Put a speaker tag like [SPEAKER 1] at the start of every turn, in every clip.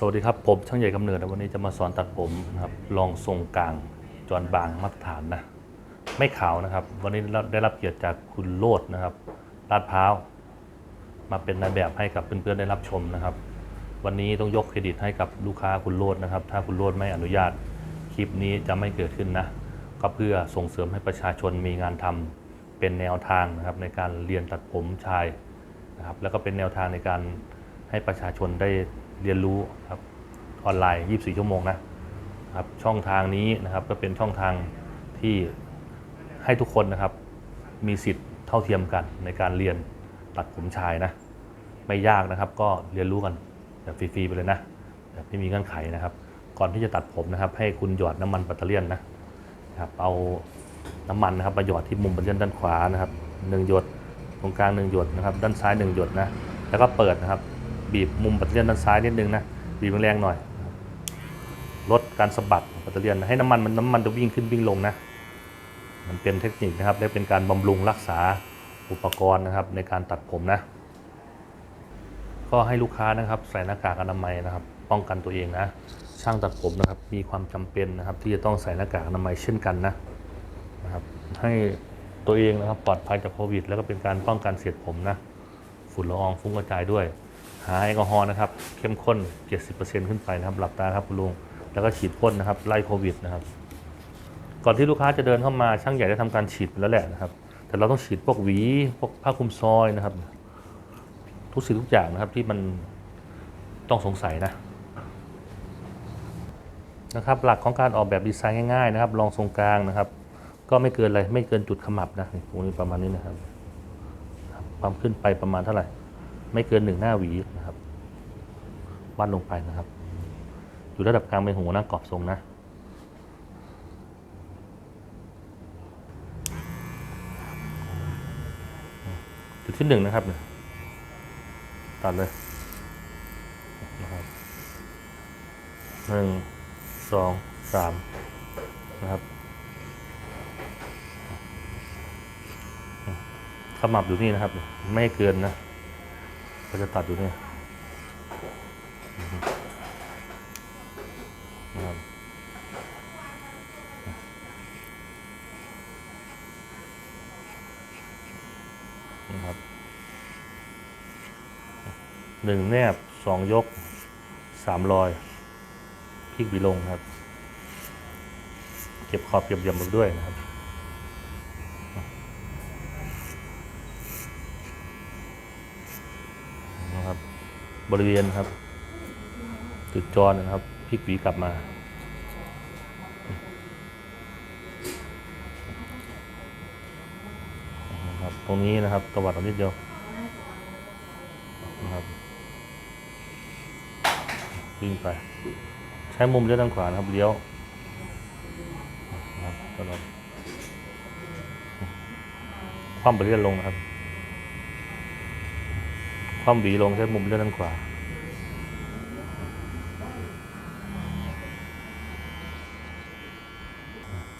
[SPEAKER 1] สวัสดีครับ ผมช่างใหญ่กำเนิดวันนี้จะมาสอนตัดผมนะครับลองทรงกลางจอนบางมาตรฐานนะ ไม่ขาวนะครับ วันนี้ได้รับเกียรติจากคุณโลดนะครับลาดพร้าว มาเป็นนายแบบให้กับเพื่อนๆได้รับชมนะครับ วันนี้ต้องยกเครดิตให้กับลูกค้าคุณโลดนะครับ ถ้าคุณโลดไม่อนุญาตคลิปนี้จะไม่เกิดขึ้นนะ ก็เพื่อส่งเสริมให้ประชาชนมีงานทำเป็นแนวทางนะครับในการเรียนตัดผมชายนะครับแล้วก็เป็นแนวทางในการให้ประชาชนได้ เรียนรู้ครับออนไลน์ 24 ชั่วโมงนะครับช่องทางนี้นะครับก็เป็นช่องทางที่ให้ทุกคนนะครับ มีสิทธิ์เท่าเทียมกันในการเรียนตัดผมชายนะ ไม่ยากนะครับ ก็เรียนรู้กันแบบฟรีๆไปเลยนะแบบไม่มีเงื่อนไขนะครับ ก่อนที่จะตัดผมนะครับ ให้คุณหยอดน้ำมันปัตเตอร์เลียนนะครับเอาน้ำมันนะครับมาหยอดที่มุมปัตเตอร์เลียนด้านขวานะครับหนึ่งหยดตรงกลางหนึ่งหยดนะครับ ด้านซ้ายหนึ่งหยดนะแล้วก็เปิดนะครับ บีบมุมปัตเตอร์เลียนด้านซ้ายนิดนึงนะบีบแรงๆหน่อยลดการสะบัดของปัตเตอร์เลียนะให้น้ำมันมันน้ำมันจะวิ่งขึ้นวิ่งลงนะมันเป็นเทคนิคนะครับและเป็นการบำรุงรักษาอุปกรณ์นะครับในการตัดผมนะก็ให้ลูกค้านะครับใส่หน้ากากอนามัยนะครับ ป้องกันตัวเองนะช่างตัดผมนะครับมีความจำเป็นนะครับ ที่จะต้องใส่หน้ากากอนามัยเช่นกันนะนะครับ ให้ตัวเองนะครับปลอดภัยจากโควิด แล้วก็เป็นการป้องกันเสียดผมนะฝุ่นละอองฟุ้งกระจายด้วย หาแอลกอฮอล์นะครับ เข้มข้น 70%ขึ้นไปนะครับหลับตาครับคุณลุง แล้วก็ฉีดพ่นนะครับไล่โควิดนะครับ ก่อนที่ลูกค้าจะเดินเข้ามาช่างใหญ่ได้ทำการฉีดไปแล้วแหละนะครับ แต่เราต้องฉีดพวกหวีพวกผ้าคลุมซอยนะครับ ทุกสิ่งทุกอย่างนะครับที่มันต้องสงสัยนะนะครับหลักของการออกแบบดีไซน์ง่ายๆนะครับลองทรงกลางนะครับ ก็ไม่เกินอะไรไม่เกินจุดขมับนะตรงนี้ประมาณนี้นะครับความขึ้นไปประมาณเท่าไหร่ ไม่เกินหนึ่งหน้าหวีนะครับวาดลงไปนะครับ อยู่ระดับกลางเป็นหัวหน้ากรอบทรงนะจุดที่หนึ่งนะครับตัดเลยนะครับหนึ่งสองสามนะครับขมับอยู่นี่นะครับ ไม่เกินนะ เราจะตัดอยู่นี่นะครับนะครับหนึ่งแนบสองยกสามรอยพลิกบีลงครับ เก็บขอบเก็บเหลี่ยมลงด้วยนะครับ บ ริเวณครับ จุดจรนะครับพลิกหวีกลับมา ครับ ตรงนี้นะครับตวัดออกนิดเดียวนะครับวิ่งไป ใช้มุมเลี้ยวด้านขวานะครับเลี้ยวนะครับตลอดคว่ำไปเลื่อนลงนะครับ คว่ำหวีลงใช้มุมเลื่อนด้านขวา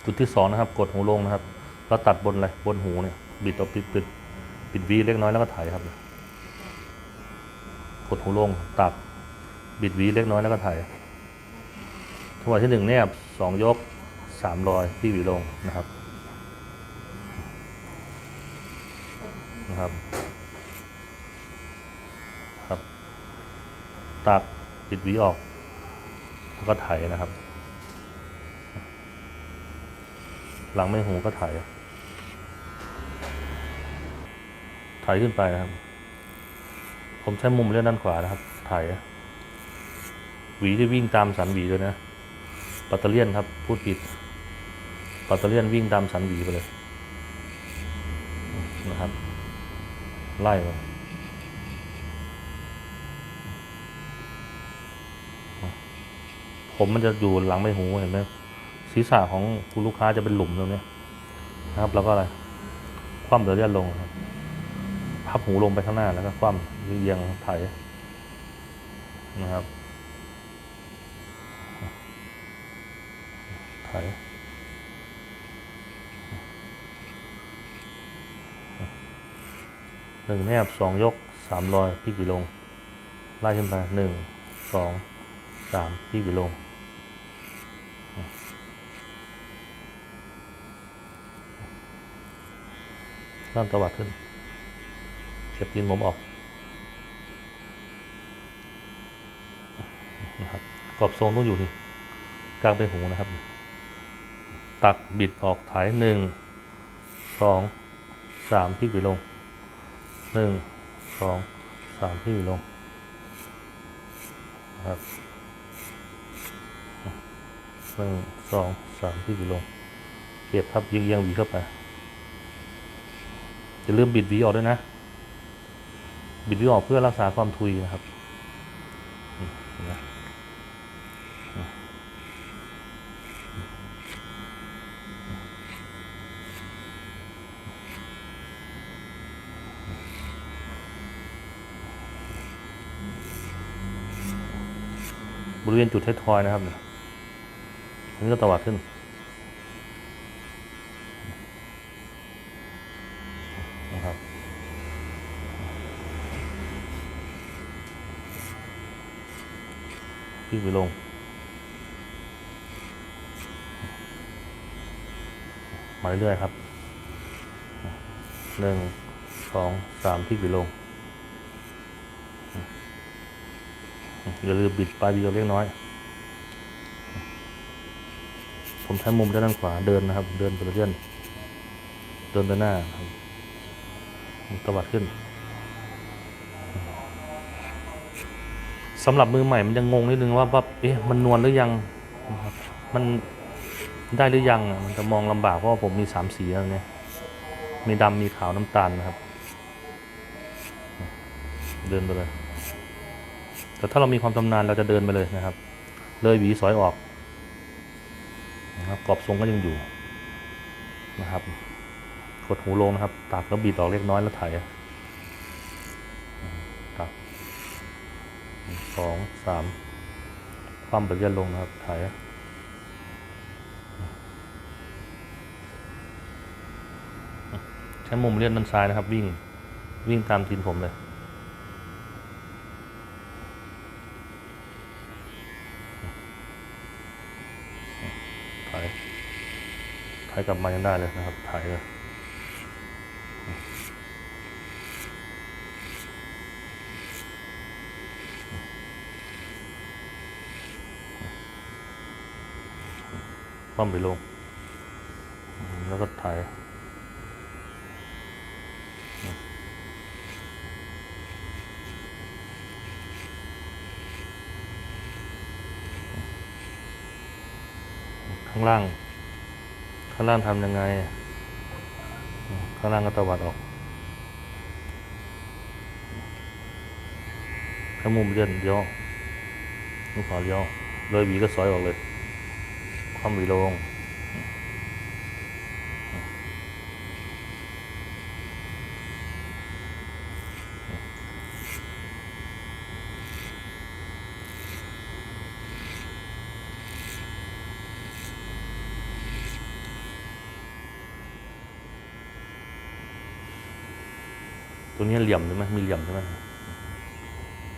[SPEAKER 1] จุดที่สองนะครับ กดหูลงนะครับ แล้วตัดบนเลยบนหูเนี่ย บิดเอาปิดปิดปิดวีเล็กน้อยแล้วก็ถ่ายครับ กดหูลงตัดบิดวีเล็กน้อยแล้วก็ถ่ายจังหวะที่หนึ่งเนี่ยสองยกสามรอยที่หวีลงนะครับนะครับครับ ตัดปิดหวีออก แล้วก็ไถนะครับ หลังไม่หูก็ไถไถขึ้นไปนะครับ ผมใช้มุมเลื่อนด้านขวานะครับ ไถหวีที่วิ่งตามสันหวีเลยนะปัตเตอร์เลียนครับพูดผิดปัตเตอร์เลียนวิ่งตามสันหวีไปเลยนะครับ ไล่ไป ผมมันจะอยู่หลังใบหูเห็นไหมศีรษะของคุณลูกค้าจะเป็นหลุมตรงนี้นะครับ แล้วก็อะไร คว่ำเดือดเลียนลงครับพับหูลงไปข้างหน้าแล้วก็คว่ำเอียงไถนะครับไถหนึ่งแนบสองยกสามรอยพลิกหวีลงไล่ขึ้นไปหนึ่งสองสามพี่วิลง ล่างตวัดขึ้นเก็บตีนผมออกนะครับกรอบทรงต้องอยู่นี่กลางเป็นหูนะครับ ตักบิดออกถ่ายหนึ่งสองสามพลิกไปลงหนึ่งสองสามพลิกไปลงนะครับหนึ่งสองสามพลิกไปลงเก็บครับเยียงหวีเข้าไป จะลืมบิดวีออกด้วยนะ บิดวีออกเพื่อรักษาความทุยนะครับบริเวณจุดเท้ายทอยนะครับนี่ยอันนี้ก็ตวัดขึ้น นะครับ พลิกไปลง มาเรื่อยๆครับหนึ่งสองสามพลิกไปลง อย่าลืมบิดปลายบีเล็กน้อย ผมใช้มุมด้านขวาเดินนะครับ เดินไปเรื่อยๆเดินไปหน้าตวัดขึ้น สำหรับมือใหม่มันยังงงนิดนึงว่าว่าเอ๊ะมันนวลหรือยังมันได้หรือยังอะมันจะมองลำบากเพราะว่าผมมีสามสีแล้วเนี่ยมีดำมีขาวน้ำตาลนะครับ เดินไปเลย แต่ถ้าเรามีความชำนาญเราจะเดินไปเลยนะครับ เลยหวีสอยออกนะครับกรอบทรงก็ยังอยู่นะครับกดหูลงนะครับตักแล้วบีดออกเล็กน้อยแล้วไถตัก สองสามคว่ำไปเรื่อยลงนะครับไถใช้มุมเลียนด้านซ้ายนะครับ วิ่งวิ่งตามทีนผมเลยถ่ายถ่ายกลับมายังได้เลยนะครับถ่ายเลย คว่ำไปลง แล้วก็ถ่ายข้างล่าง ข้างล่างทำยังไง ข้างล่างก็ตวัดออกถ้มุมเลื่อนเลี้ยวลูกขวาเลี้ยวเลยหวีก็สอยออกเลย ความหวีลง ตัวนี้เหลี่ยมใช่ไหมมีเหลี่ยมใช่ไหม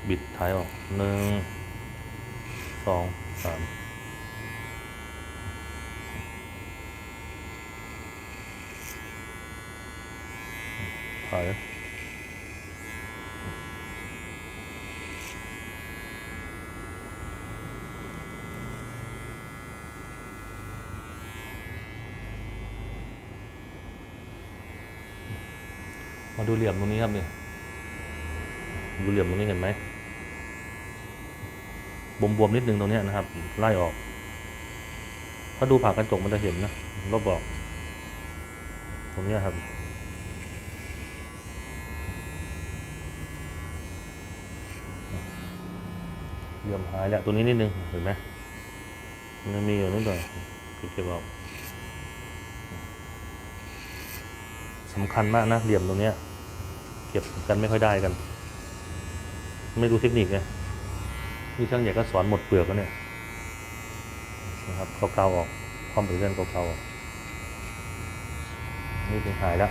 [SPEAKER 1] บิดท้ายออกหนึ่งสองสาม ถ่ายมาดูเหลี่ยมตรงนี้ครับเนี่ยดูเหลี่ยมตรงนี้เห็นไหมบวมๆนิดนึงตรงนี้นะครับ ไล่ออก ถ้าดูผ่ากระจกมันจะเห็นนะลบบอกตรงนี้ครับ เหลี่มหายแล้วตัวนี้นิดนึงเห็นไหมมันมีอยู่นิดหน่อยเก็บออกสำคัญมากนะเหลี่ยมตรงเนี้ย เก็บกันไม่ค่อยได้กัน ไม่รู้เทคนิคไงนี่ช่างใหญ่ก็สอนหมดเปลือกแล้วเนี่ยนะครับเกาๆออกความเป็นเรื่องเกาๆออกนี่ถึงหายแล้ว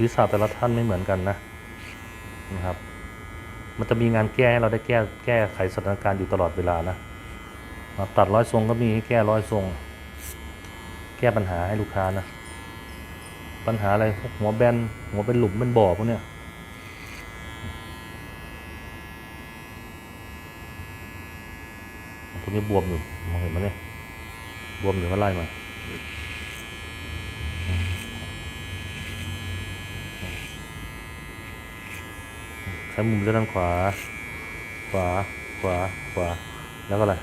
[SPEAKER 1] ศีรษะแต่ละท่านไม่เหมือนกันนะนะครับ มันจะมีงานแก้ให้เราได้แก้แก้ไขสถานการณ์อยู่ตลอดเวลานะมาตัดร้อยทรงก็มีให้แก้ร้อยทรง แก้ปัญหาให้ลูกค้านะ ปัญหาอะไรหัวแบนหัวเป็นหลุมเป็นบ่อพวกเนี้ยตรงนี้บวมอยู่มองเห็นไหมเนี่ยบวมอยู่ก็ไล่มา ช้มุมด้านขวา ขวา ขวา ขวา แล้วก็อะไร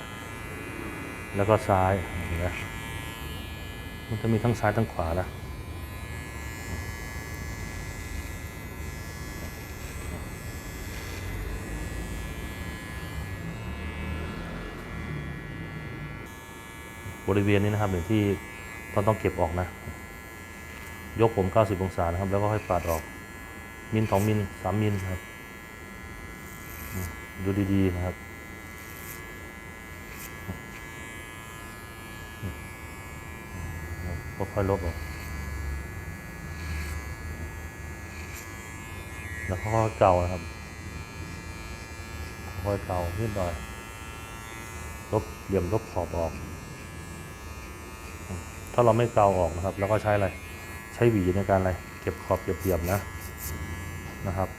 [SPEAKER 1] แล้วก็ซ้ายเห็นไหมมันจะมีทั้งซ้ายทั้งขวานะบริเวณนี้นะครับอย่างที่ต้องต้องเก็บออกนะ ยกผม 90 องศานะครับ แล้วก็ค่อยปาดออก มิลสองมิลสามมิลครับ ดูดีๆนะครับ ค่อยลบออกแล้วค่อยเกานะครับ ค่อยเกานิดหน่อย ลบเหลี่ยมลบขอบออก ถ้าเราไม่เกาออกนะครับ แล้วก็ใช้อะไร ใช้หวีในการอะไร เก็บขอบเก็บเหลี่ยมนะ นะครับ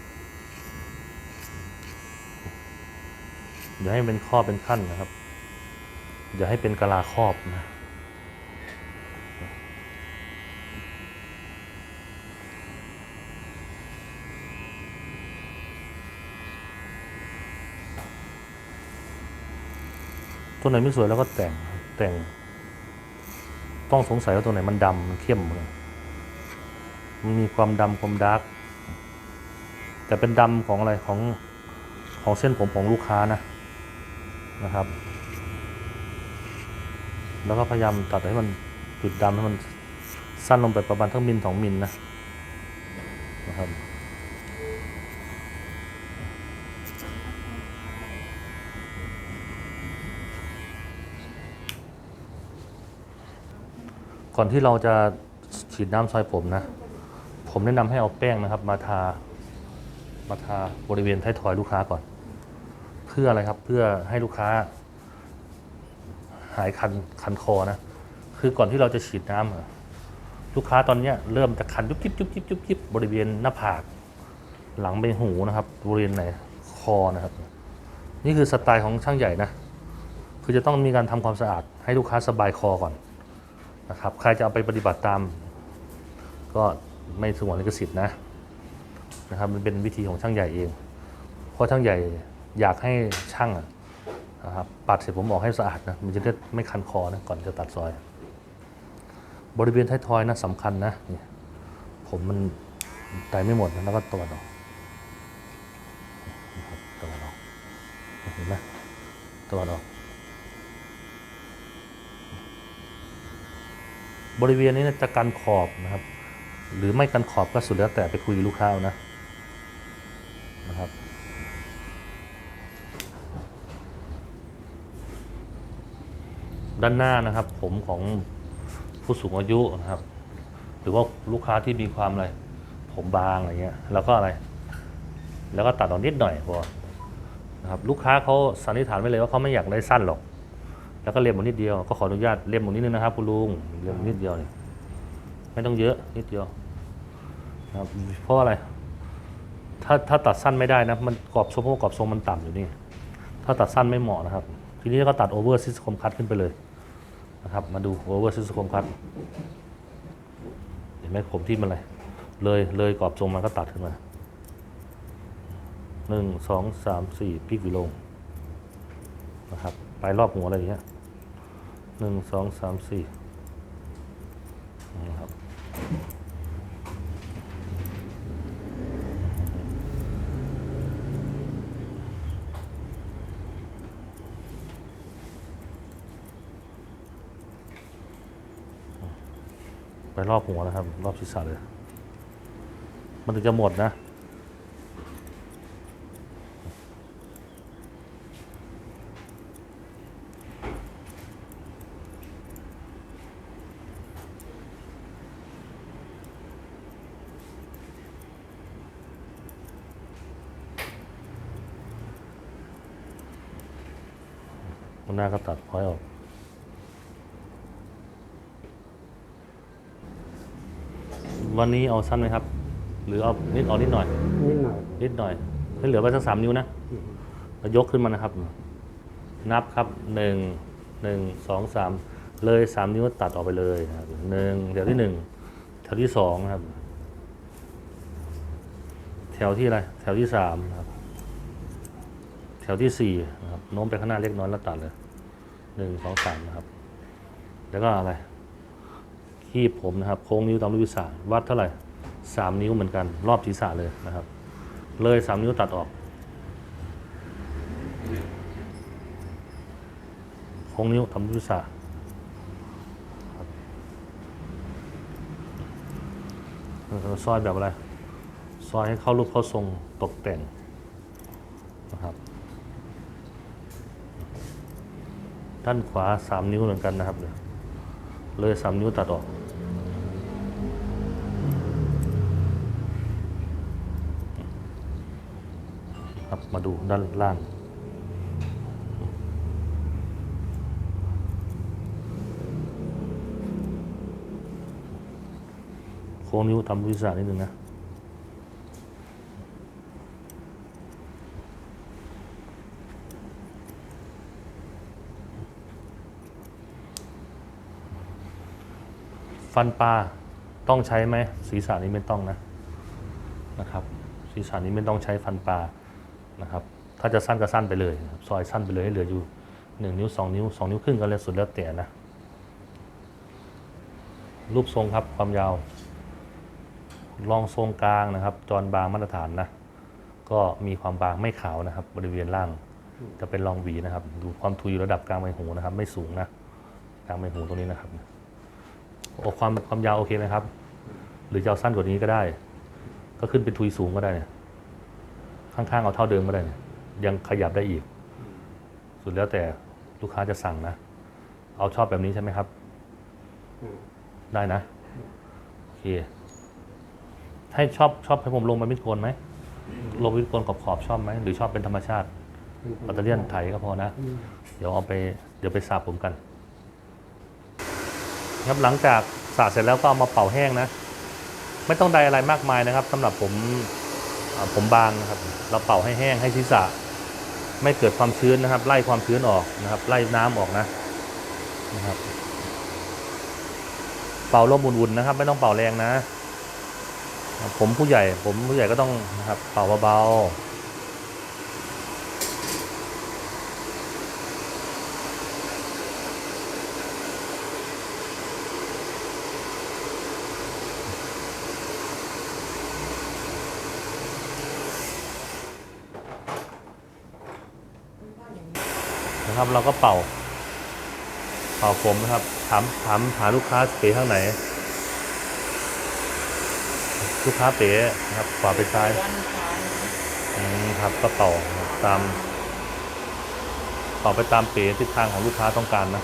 [SPEAKER 1] อย่าให้เป็นข้อเป็นขั้นนะครับ อย่าให้เป็นกลาครอบนะตัวไหนไม่สวยแล้วก็แต่งแต่ง ต้องสงสัยว่าตัวไหนมันดำมันเข้มเลยมันมีความดำความดาร์กแต่เป็นดำของอะไรของของเส้นผมของลูกค้านะ นะครับ แล้วก็พยายามตัดให้มันจุดดำให้มันสั้นลงไปประมาณทั้งมิลสองมิลนะนะครับก่อนที่เราจะฉีดน้ำซอยผมนะ ผมแนะนำให้เอาแป้งนะครับ มาทา มาทาบริเวณท้ายทอยลูกค้าก่อน พื่ออะไรครับ เพื่อให้ลูกค้า หายคันคันคอนะ คือก่อนที่เราจะฉีดน้ำลูกค้าตอนเนี้ยเริ่มจะคันยุบยิบยุบยิบยุบยิบบริเวณหน้าผาก หลังใบหูนะครับ บริเวณไหนคอนะครับ นี่คือสไตล์ของช่างใหญ่นะ คือจะต้องมีการทำความสะอาด ให้ลูกค้าสบายคอก่อนนะครับ ใครจะเอาไปปฏิบัติตาม ก็ไม่สงวนลิขสิทธิ์นะนะครับ มันเป็นวิธีของช่างใหญ่เอง เพราะช่างใหญ่ อยากให้ช่างนะครับปัดเสร็จผมบอกให้สะอาดนะมันจะได้ไม่คันคอนะก่อนจะตัดซอย บริเวณท้ายทอยนะสำคัญนะนี่ผมมันไตไม่หมดนะแล้วก็ตัดออกนะครับตวัดออกเห็นไหมตวัดออกบริเวณนี้นะจะกันขอบนะครับ หรือไม่กันขอบก็สุดแล้วแต่ไปคุยลูกค้านะนะครับ ด้านหน้านะครับ ผมของผู้สูงอายุนะครับ หรือว่าลูกค้าที่มีความอะไร ผมบางอะไรเงี้ย แล้วก็อะไร แล้วก็ตัดออกนิดหน่อยพอนะครับลูกค้าเขาสันนิษฐานไว้เลยว่าเขาไม่อยากได้สั้นหรอก แล้วก็เล็มหมดนิดเดียวก็ขออนุญาตเล็มหมดนิดนึงนะครับคุณลุงเล็มหมนิดเดียวเนี่ยไม่ต้องเยอะนิดเดียวนะครับเพราะอะไร ถ้าถ้าตัดสั้นไม่ได้นะมันกรอบทรงเพราะกรอบทรงมันต่ำอยู่นี่ ถ้าตัดสั้นไม่เหมาะนะครับ ทีนี้ก็ตัดโอเวอร์ซิสคมคัตขึ้นไปเลย นะครับ มาดูโอเวอร์ซิสโคมคัดเห็นไหมผมที่มันอะไรเลยเลยกรอบทรงมันก็ตัดขึ้นมาหนึ่งสองสามสี่พิกวิลงนะครับ ไปรอบหัวอะไรอย่างเงี้ยหนึ่งสองสามสี่นะครับ ไปรอบหัวนะครับ รอบศีรษะเลย มันถึงจะหมดนะ ข้างหน้าก็ตัดพอยออก วันนี้เอาสั้นไหมครับ หรือเอานิดเอานิดหน่อย
[SPEAKER 2] นิดหน่อย
[SPEAKER 1] นิดหน่อยให้เหลือไปสักสามนิ้วนะแล้วยกขึ้นมานะครับ นับครับหนึ่งหนึ่งสองสามเลยสามนิ้วตัดออกไปเลยนะครับหนึ่งแถวที่หนึ่งแถวที่สองนะครับ แถวที่อะไรแถวที่สามนะครับ แถวที่สี่นะครับโน้มไปข้างหน้าเล็กน้อยแล้วตัดเลยหนึ่งสองสามนะครับ แล้วก็อะไร คีบผมนะครับโค้งนิ้วตามรูปศีรษะวัดเท่าไหร่สามนิ้วเหมือนกัน รอบศีรษะเลยนะครับ เลยสามนิ้วตัดออก โค้งนิ้วทำรูปศีรษะครับแล้วก็ซอยแบบอะไรซอยให้เข้ารูปเข้าทรงตกแต่งนะครับด้านขวาสามนิ้วเหมือนกันนะครับเนี่ยเลยสามนิ้วตัดออก มาดูด้านล่าง โค้งนิ้วทำวิสานิดนึงนะฟันปลาต้องใช้ไหมศีรษะนี้ไม่ต้องนะนะครับ ศีรษะนี้ไม่ต้องใช้ฟันปลา นะครับถ้าจะสั้นก็สั้นไปเลยซอยสั้นไปเลยให้เหลืออยู่หนึ่งนิ้วสองนิ้วสองนิ้วครึ่งก็แล้วสุดแล้วแต่นะ รูปทรงครับความยาวรองทรงกลางนะครับจรบางมาตรฐานนะ ก็มีความบางไม่ขาวนะครับ บริเวณล่าง จะเป็นรองหวีนะครับ ดูความทุยระดับกลางใบหูนะครับ ไม่สูงนะ กลางใบหูตรงนี้นะครับโอ้ความความยาวโอเคไหมครับ หรือจะเอาสั้นกว่านี้ก็ได้ ก็ขึ้นเป็นทุยสูงก็ได้เนี่ย ข้างๆเอาเท่าเดิมก็ได้เนี่ยยังขยับได้อีก สุดแล้วแต่ลูกค้าจะสั่งนะ เอาชอบแบบนี้ใช่ไหมครับ ได้นะ โอเค ให้ชอบชอบให้ผมลงมามิดโกนไหม ลงมิดโกนขอบขอบๆชอบไหม หรือชอบเป็นธรรมชาติปัตเตอร์เลียนไถก็พอนะ เดี๋ยวเอาไป เดี๋ยวไปสระผมกัน ครับหลังจากสระเสร็จแล้วก็เอามาเป่าแห้งนะ ไม่ต้องใดอะไรมากมายนะครับสำหรับผมอ่า ผมบางนะครับ เราเป่าให้แห้งให้ศีรษะ ไม่เกิดความชื้นนะครับ ไล่ความชื้นออกนะครับ ไล่น้ำออกนะนะครับ เป่าลมอุ่นๆนะครับ ไม่ต้องเป่าแรงนะ ผมผู้ใหญ่ ผมผู้ใหญ่ก็ต้องนะครับ เป่าเบาๆ นะครับ เราก็เป่า เป่าผมนะครับ ถามถามหาลูกค้าเป๋ข้างไหน ลูกค้าเป๋นะครับขวาไปซ้าย
[SPEAKER 3] นซ้าย
[SPEAKER 1] อืมครับก็เป่าตามเป่าไปตามเป๋ทิศทางของลูกค้าต้องการนะ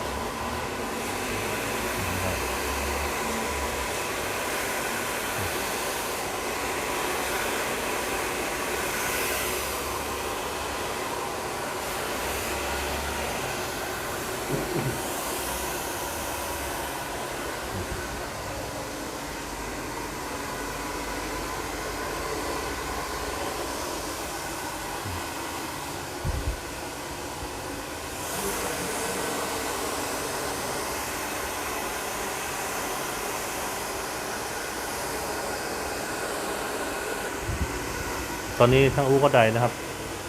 [SPEAKER 1] อนนี้ทั้งอู้ก็ได้นะครับ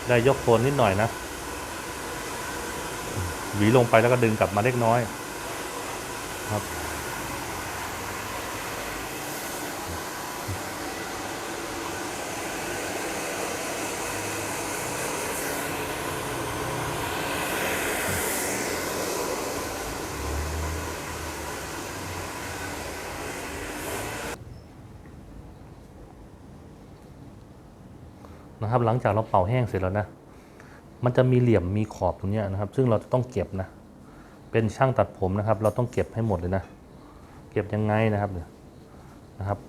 [SPEAKER 1] ได้ยกโคนนิดหน่อยนะหวีลงไปแล้วก็ดึงกลับมาเล็กน้อยครับ หลังจากเราเป่าแห้งเสร็จแล้วนะ มันจะมีเหลี่ยมมีขอบตรงนี้นะครับ ซึ่งเราจะต้องเก็บนะ เป็นช่างตัดผมนะครับ เราต้องเก็บให้หมดเลยนะ เก็บยังไงนะครับเนี่ยนะครับ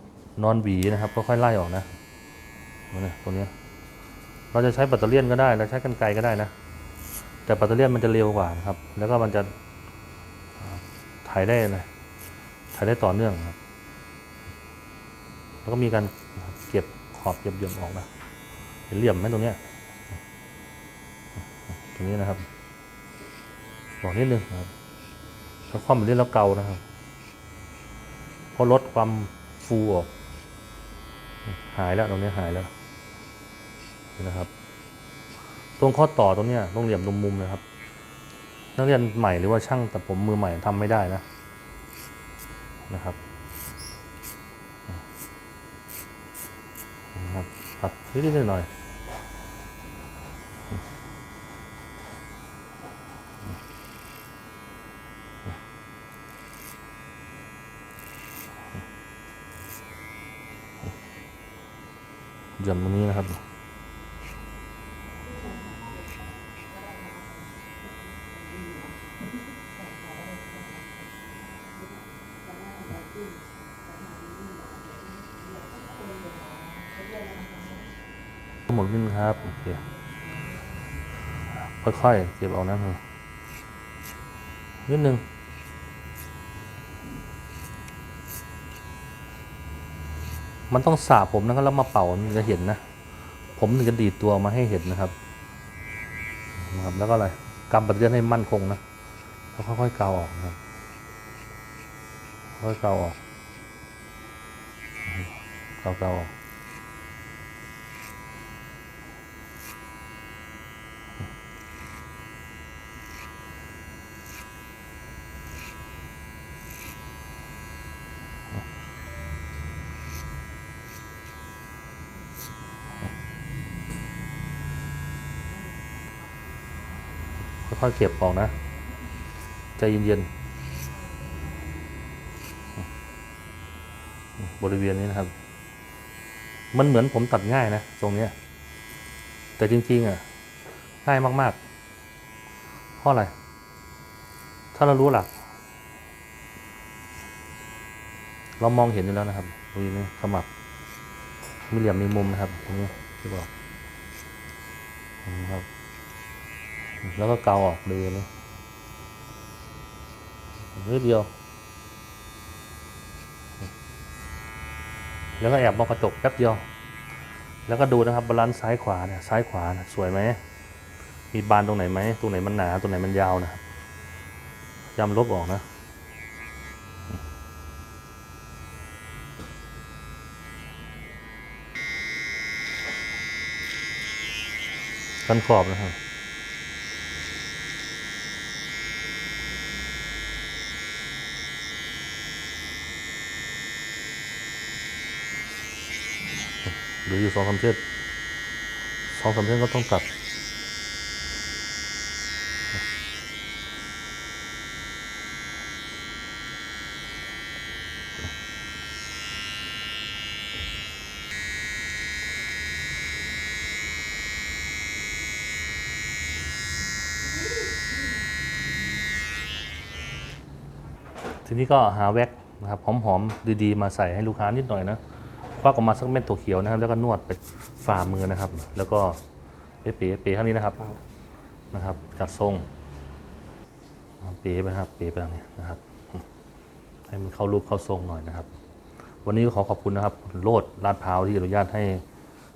[SPEAKER 1] นอนหวีนะครับก็ค่อยไล่ออกนะตรงนี้ตรงเนี้ เราจะใช้แบตเตอรี่ยนก็ได้ เราใช้กันไกรก็ได้นะ แต่ปัตเตอร์เลียนมันจะเร็วกว่านะครับ แล้วก็มันจะถ่ายได้นะถ่ายได้ต่อเนื่องครับ แล้วก็มีการเก็บขอบเก็บเหลี่ยมออกนะ เห็นเหลี่ยมไหมตรงเนี้ยตรงนี้นะครับบอกนิดนึงครับถ้าคว่ำแบบนี้แล้วเกานะครับเพราะลดความฟูออกหายแล้วตรงนี้หายแล้วนนะครับ ตรงข้อต่อตรงเนี้ยต้องเหลี่ยมตรงมุมนะครับ นักเรียนใหม่หรือว่าช่างแต่ผมมือใหม่ทำไม่ได้นะนะครับตัด นิดหน่อยๆเหลี่อนตรงนี้นะครับ หมดนิดนึงครับโอเค ค่อยๆเก็บเอานะนิดนึงมันต้องสระผมนะครับแล้วมาเป่ามันจะเห็นนะ ผมถึงจะดีดตัวมาให้เห็นนะครับนะครับ แล้วก็อะไรกำปัดเลือนให้มั่นคงนะแล้วค่อยๆเกาออกนะค่อยๆเกาออกกาเกาๆออก อยๆเก็บออกนะ ใจเย็นๆ บริเวณนี้นะครับ มันเหมือนผมตัดง่ายนะ ตรงนี้ แต่จริงๆอะ ง่ายมากๆ เพราะอะไร ถ้าเรารู้หลัก เรามองเห็นอยู่แล้วนะครับตรงนี้ขมับ มีเหลี่ยมมีมุมนะครับตรงนี้ที่บอกครับ แล้วก็เกาออกเลยเลยนิดเดียว แล้วก็แอบมองกระจกแป๊บเดียว แล้วก็ดูนะครับบาลานซ์ซ้ายขวาเนี่ยซ้ายขวานะสวยไหมมีบานตรงไหนไหมตรงไหนมันหนาตรงไหนมันยาวนะครับย้ำลบออกนะกันขอบนะครับ หรืออยู่สองสามเส้นสองสามเส้นก็ต้องตัด ทีนี้ก็หาแว็กนะครับหอมๆดีๆ มาใส่ให้ลูกค้านิดหน่อยนะ วักออกมาสักเม็ดถั่วเขียวนะครับ แล้วก็นวดไปฝ่ามือนะครับ แล้วก็เป๋ๆเป๋เท่านี้นะครับนะครับ จัดทรงเป๋ไปนะครับเป๋ไปทางนี้นะครับ ให้มันเข้ารูปเข้าทรงหน่อยนะครับ วันนี้ก็ขอขอบคุณนะครับโลดลาดพร้าวที่อนุญาตให้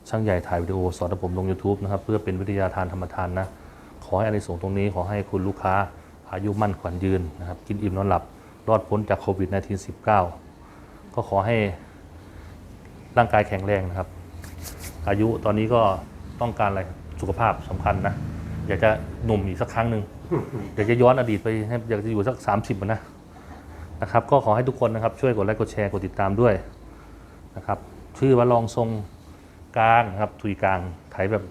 [SPEAKER 1] ช่างใหญ่ถ่ายวิดีโอสอนผมลง YouTube นะครับ เพื่อเป็นวิทยาทานธรรมทานนะ ขอให้อานิสงส์ตรงนี้ขอให้คุณลูกค้าอายุมั่นขวัญยืนนะครับ กินอิ่มนอนหลับ รอดพ้นจากโควิด -19 19ก็ขอให้ ร่างกายแข็งแรงนะครับ อายุตอนนี้ก็ต้องการอะไรสุขภาพสำคัญนะอยากจะหนุ่มอีกสักครั้งหนึ่งอยากจะย้อนอดีตไปให้อยากจะอยู่สัก 30นะนะครับก็ขอให้ทุกคนนะครับช่วยกดไลค์กดแชร์กดติดตามด้วยนะครับชื่อว่าลองทรงกลางนะครับทุยกลางไถแบบ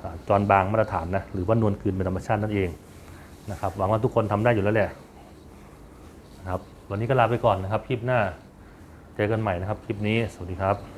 [SPEAKER 1] อ่าจอนบางมาตรฐานนะหรือว่านวลคืนเป็นธรรมชาตินั่นเองนะครับหวังว่าทุกคนทำได้อยู่แล้วแหละนะครับวันนี้ก็ลาไปก่อนนะครับคลิปหน้า เจอกันใหม่นะครับคลิปนี้ สวัสดีครับ